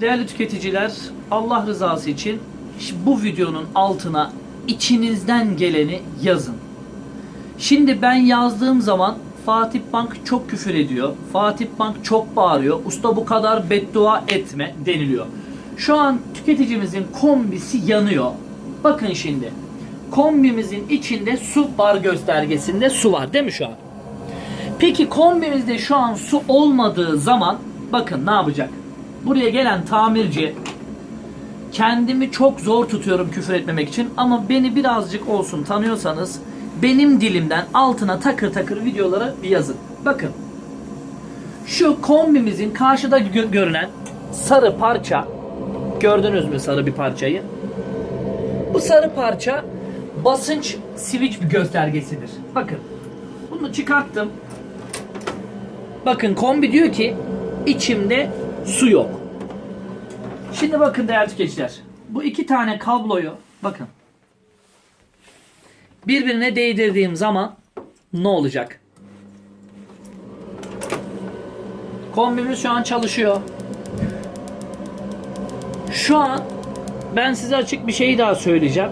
Değerli tüketiciler, Allah rızası için bu videonun altına içinizden geleni yazın. Şimdi ben yazdığım zaman Fatih Bank çok küfür ediyor. Fatih Bank çok bağırıyor. Usta bu kadar beddua etme deniliyor. Şu an tüketicimizin kombisi yanıyor. Bakın şimdi. Kombimizin içinde su bar göstergesinde su var değil mi şu an? Peki kombimizde şu an su olmadığı zaman bakın ne yapacak? Buraya gelen tamirci kendimi çok zor tutuyorum küfür etmemek için ama beni birazcık olsun tanıyorsanız benim dilimden altına takır takır videolara bir yazın. Bakın. Şu kombimizin karşıda gö- görünen sarı parça gördünüz mü sarı bir parçayı? Bu sarı parça basınç switch bir göstergesidir. Bakın. Bunu çıkarttım. Bakın kombi diyor ki içimde su yok. Şimdi bakın değerli tüketiciler. Bu iki tane kabloyu bakın. Birbirine değdirdiğim zaman ne olacak? Kombimiz şu an çalışıyor. Şu an ben size açık bir şey daha söyleyeceğim.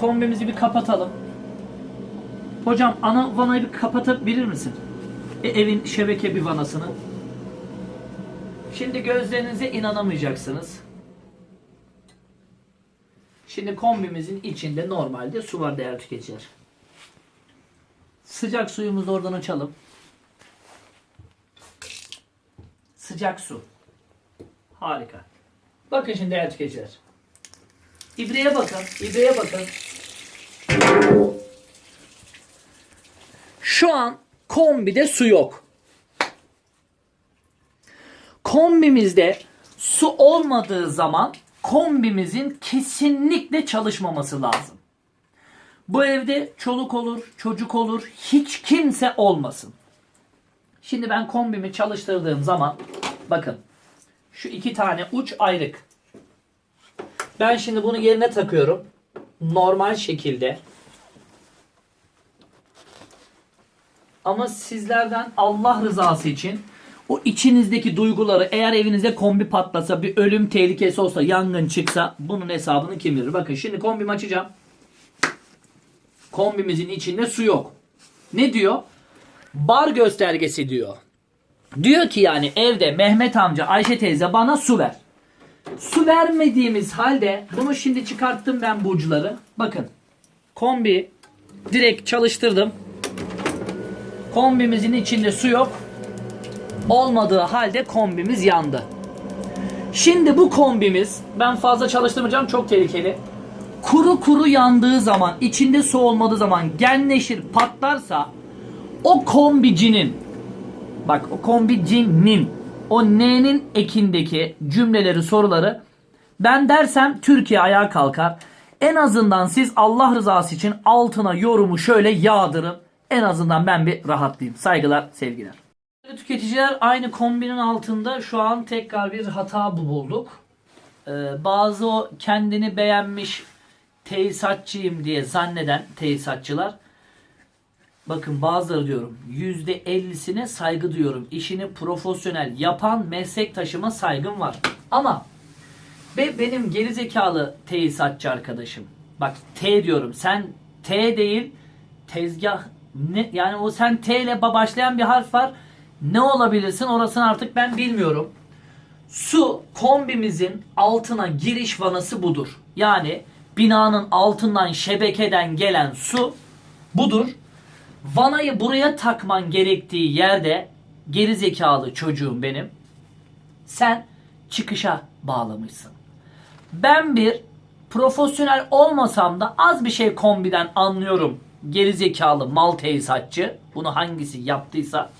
Kombimizi bir kapatalım. Hocam ana vanayı bir kapatabilir misin? E, evin şebeke bir vanasını. Şimdi gözlerinize inanamayacaksınız. Şimdi kombimizin içinde normalde su var değerli tüketiciler. Sıcak suyumuzu oradan açalım. Sıcak su. Harika. Bakın şimdi değerli tüketiciler. İbreye bakın. İbreye bakın. Şu an kombide su yok. Kombimizde su olmadığı zaman kombimizin kesinlikle çalışmaması lazım. Bu evde çoluk olur, çocuk olur, hiç kimse olmasın. Şimdi ben kombimi çalıştırdığım zaman bakın şu iki tane uç ayrık. Ben şimdi bunu yerine takıyorum. Normal şekilde. Ama sizlerden Allah rızası için o içinizdeki duyguları eğer evinize kombi patlasa bir ölüm tehlikesi olsa yangın çıksa bunun hesabını kim verir? Bakın şimdi kombimi açacağım. Kombimizin içinde su yok. Ne diyor? Bar göstergesi diyor. Diyor ki yani evde Mehmet amca Ayşe teyze bana su ver. Su vermediğimiz halde bunu şimdi çıkarttım ben burcuları. Bakın kombi direkt çalıştırdım. Kombimizin içinde su yok. Olmadığı halde kombimiz yandı. Şimdi bu kombimiz ben fazla çalıştırmayacağım çok tehlikeli. Kuru kuru yandığı zaman içinde su olmadığı zaman genleşir patlarsa o kombicinin bak o kombicinin o n'nin ekindeki cümleleri soruları ben dersem Türkiye ayağa kalkar. En azından siz Allah rızası için altına yorumu şöyle yağdırın. En azından ben bir rahatlayayım. Saygılar, sevgiler. Tüketiciler aynı kombinin altında şu an tekrar bir hata bu bulduk. Ee, bazı o kendini beğenmiş tesisatçıyım diye zanneden tesisatçılar bakın bazıları diyorum %50'sine saygı duyuyorum. İşini profesyonel yapan meslektaşıma saygım var. Ama ve benim gerizekalı tesisatçı arkadaşım. Bak T diyorum. Sen T değil tezgah ne yani o sen T ile başlayan bir harf var. Ne olabilirsin orasını artık ben bilmiyorum. Su kombimizin altına giriş vanası budur. Yani binanın altından şebekeden gelen su budur. Vanayı buraya takman gerektiği yerde geri zekalı çocuğum benim. Sen çıkışa bağlamışsın. Ben bir profesyonel olmasam da az bir şey kombiden anlıyorum. Geri zekalı mal tesisatçı. Bunu hangisi yaptıysa.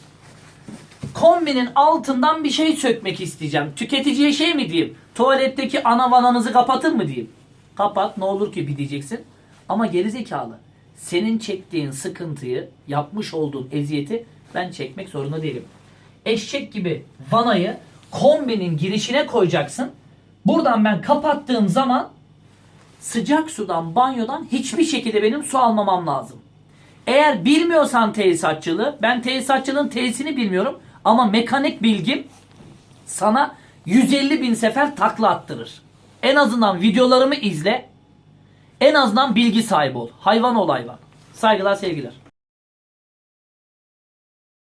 Kombinin altından bir şey sökmek isteyeceğim. Tüketiciye şey mi diyeyim? Tuvaletteki ana vananızı kapatır mı diyeyim? Kapat ne olur ki bir diyeceksin. Ama geri zekalı. Senin çektiğin sıkıntıyı, yapmış olduğun eziyeti ben çekmek zorunda değilim. Eşek gibi vanayı kombinin girişine koyacaksın. Buradan ben kapattığım zaman sıcak sudan, banyodan hiçbir şekilde benim su almamam lazım. Eğer bilmiyorsan tesisatçılığı, ben tesisatçılığın tesisini bilmiyorum ama mekanik bilgim sana 150 bin sefer takla attırır. En azından videolarımı izle. En azından bilgi sahibi ol. Hayvan ol hayvan. Saygılar sevgiler.